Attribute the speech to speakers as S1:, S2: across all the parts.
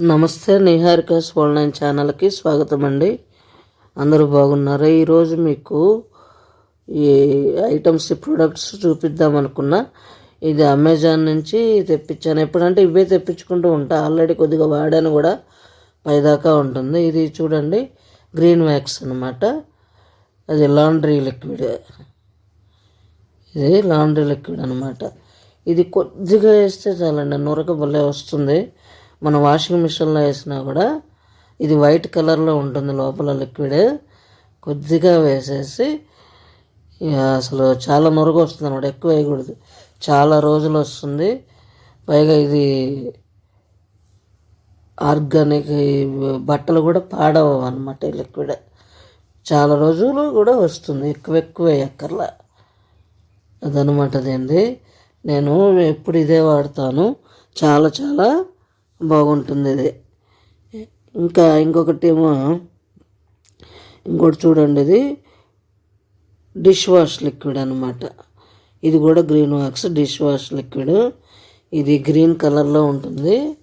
S1: నమస్తే నిహారికాస్ నైన్ ఛానల్కి స్వాగతం అండి అందరూ బాగున్నారా? ఈరోజు మీకు ఈ ఐటమ్స్ ప్రొడక్ట్స్ చూపిద్దాం అనుకున్నా. ఇది అమెజాన్ నుంచి తెప్పించాను. ఎప్పుడంటే ఇవే తెప్పించుకుంటూ ఉంటా. ఆల్రెడీ కొద్దిగా వాడాను కూడా. పైదాకా ఉంటుంది. ఇది చూడండి గ్రీన్ వ్యాక్స్ అనమాట అది లాండ్రీ లిక్విడ్. ఇది లాండ్రీ లిక్విడ్ అనమాట ఇది కొద్దిగా వేస్తే చాలండి నురక భలే వస్తుంది. మన వాషింగ్ మిషన్లో వేసినా కూడా ఇది వైట్ కలర్లో ఉంటుంది లోపల లిక్విడ్. కొద్దిగా వేసేసి ఇక అసలు చాలా మురుగు వస్తుంది అనమాట ఎక్కువ వేయకూడదు. చాలా రోజులు వస్తుంది. పైగా ఇది ఆర్గానిక్ ఈ బట్టలు కూడా పాడవు అనమాట ఈ లిక్విడ్. చాలా రోజులు కూడా వస్తుంది ఎక్కువ ఎక్కువ ఎక్కర్లా అదనమాట అదేంది. నేను ఎప్పుడు ఇదే వాడతాను. చాలా చాలా బాగుంటుంది ఇది ఇంకా ఇంకొకటి ఏమో ఇంకోటి చూడండి ఇది డిష్ వాష్ లిక్విడ్ అనమాట ఇది కూడా green wax dish wash liquid. ఇది గ్రీన్ కలర్లో ఉంటుంది.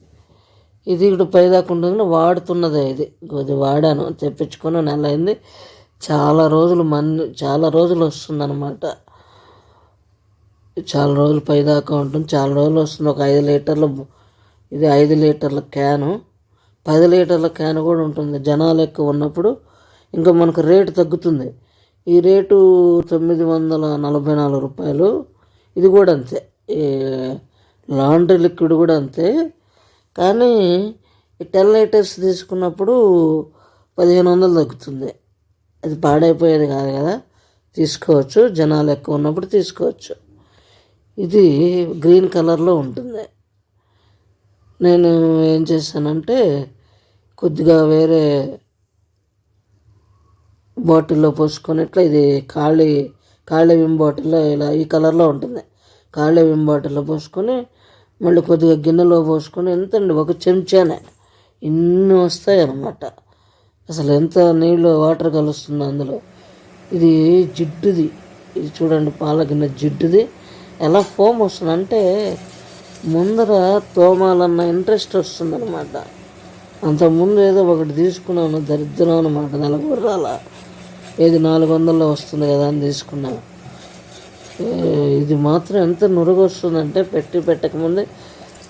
S1: ఇది ఇప్పుడు పైదాకా ఉంటుంది వాడుతున్నదే ఇది. ఇది వాడాను తెప్పించుకొని నెల అయింది. చాలా రోజులు మన్ చాలా రోజులు వస్తుందన్నమాట. చాలా రోజులు పైదాకా ఉంటుంది. చాలా రోజులు వస్తుంది. ఒక ఐదు లీటర్లు ఇది ఐదు లీటర్ల క్యాను. పది లీటర్ల క్యాన్ కూడా ఉంటుంది. జనాలు ఎక్కువ ఉన్నప్పుడు ఇంకా మనకు రేటు తగ్గుతుంది. ఈ రేటు తొమ్మిది వందల నలభై నాలుగు రూపాయలు. ఇది కూడా అంతే. ఈ లాండ్రీ లిక్విడ్ కూడా అంతే. కానీ ఈ టెన్ లీటర్స్ తీసుకున్నప్పుడు పదిహేను వందలు తగ్గుతుంది. అది పాడైపోయేది కాదు కదా. తీసుకోవచ్చు. జనాలు ఎక్కువ ఉన్నప్పుడు తీసుకోవచ్చు. ఇది గ్రీన్ కలర్లో ఉంటుంది. నేను ఏం చేశానంటే కొద్దిగా వేరే బాటిల్లో పోసుకొని ఇట్లా ఇది ఖాళీ ఖాళీ విమ్ బాటిల్లో ఇలా ఈ కలర్లో ఉంటుంది. ఖాళీ విమ్ బాటిల్లో పోసుకొని మళ్ళీ కొద్దిగా గిన్నెలో పోసుకొని ఎంతండి ఒక చెంచానే. ఇన్ని వస్తాయి అన్నమాట అసలు ఎంత నీళ్ళు వాటర్ కలుస్తుంది అందులో. ఇది జిడ్డుది. ఇది చూడండి పాల గిన్నె జిడ్డుది. ఎలా ఫోమ్ వస్తుంది అంటే ముందర తోమాలన్న ఇంట్రెస్ట్ వస్తుందన్నమాట. అంతకుముందు ఏదో ఒకటి తీసుకున్నాను దరిద్రం అనమాట నెలగుర్రాల. ఏది నాలుగు వందల్లో వస్తుంది కదా అని తీసుకున్నాను ఇది మాత్రం ఎంత నురుగు వస్తుందంటే పెట్టి పెట్టకముందే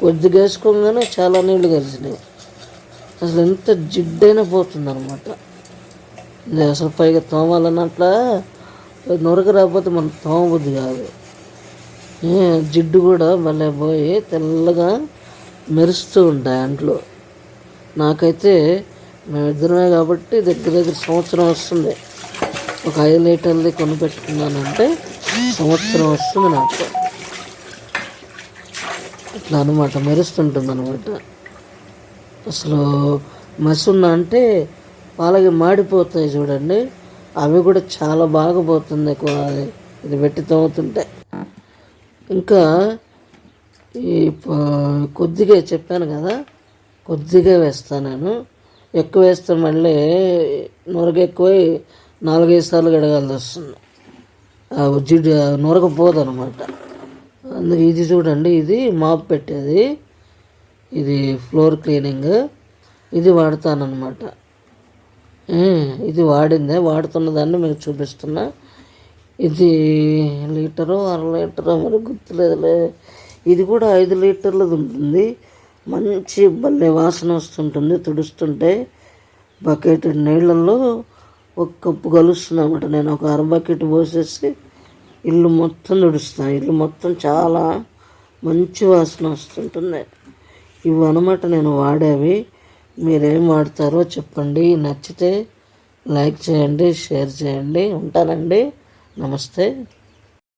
S1: కొద్దిగా వేసుకోగానే చాలా నీళ్ళు కలిసినాయి అసలు ఎంత జిడ్డైనా పోతుందన్నమాట. ఇది అసలు పైగా తోమాలన్నట్ల నురగ రాకపోతే మనం తోమబుద్ధి కాదు. జిడ్డు కూడా భలే పోయి తెల్లగా మెరుస్తూ ఉంటాయి అంట్లో. నాకైతే మేమిద్దరమే కాబట్టి దగ్గర దగ్గర సంవత్సరం వస్తుంది. ఒక ఐదు లీటర్లది కొని పెట్టుకున్నానంటే సంవత్సరం వస్తుంది నాకు. ఇట్లా అనమాట మెరుస్తుంటుంది అనమాట అసలు మసున్న అంటే వాళ్ళకి మాడిపోతాయి చూడండి. అవి కూడా చాలా బాగా పోతుంది ఎక్కువ. ఇది పెట్టి తోముతుంటే. ఇంకా ఈ కొద్దిగా చెప్పాను కదా కొద్దిగా వేస్తాను నేను ఎక్కువ వేస్తే మళ్ళీ నూరగ ఎక్కువై నాలుగైదు సార్లు గడగాల్సి వస్తుంది. ఆ జిడ్డు నొరగ అనమాట అందుకే ఇది చూడండి ఇది మాప్ పెట్టేది. ఇది ఫ్లోర్ క్లీనింగ్. ఇది వాడతానమాట ఇది వాడిందే. వాడుతున్న దాన్ని మీకు చూపిస్తున్నా. ఇది లీటరు అర లీటరు మరి గుర్తులేదులే. ఇది కూడా ఐదు లీటర్లది ఉంటుంది. మంచి భలే వాసన వస్తుంటుంది తుడుస్తుంటే. బకెట్ నీళ్ళల్లో ఒక కప్పు కలుస్తుంది అనమాట నేను ఒక అర బకెట్ పోసేసి ఇల్లు మొత్తం తుడుస్తాను ఇల్లు మొత్తం చాలా మంచి వాసన వస్తుంటుంది. ఇవి అనమాట నేను వాడేవి. మీరేం వాడతారో చెప్పండి. నచ్చితే లైక్ చేయండి షేర్ చేయండి. ఉంటానండి. నమస్తే.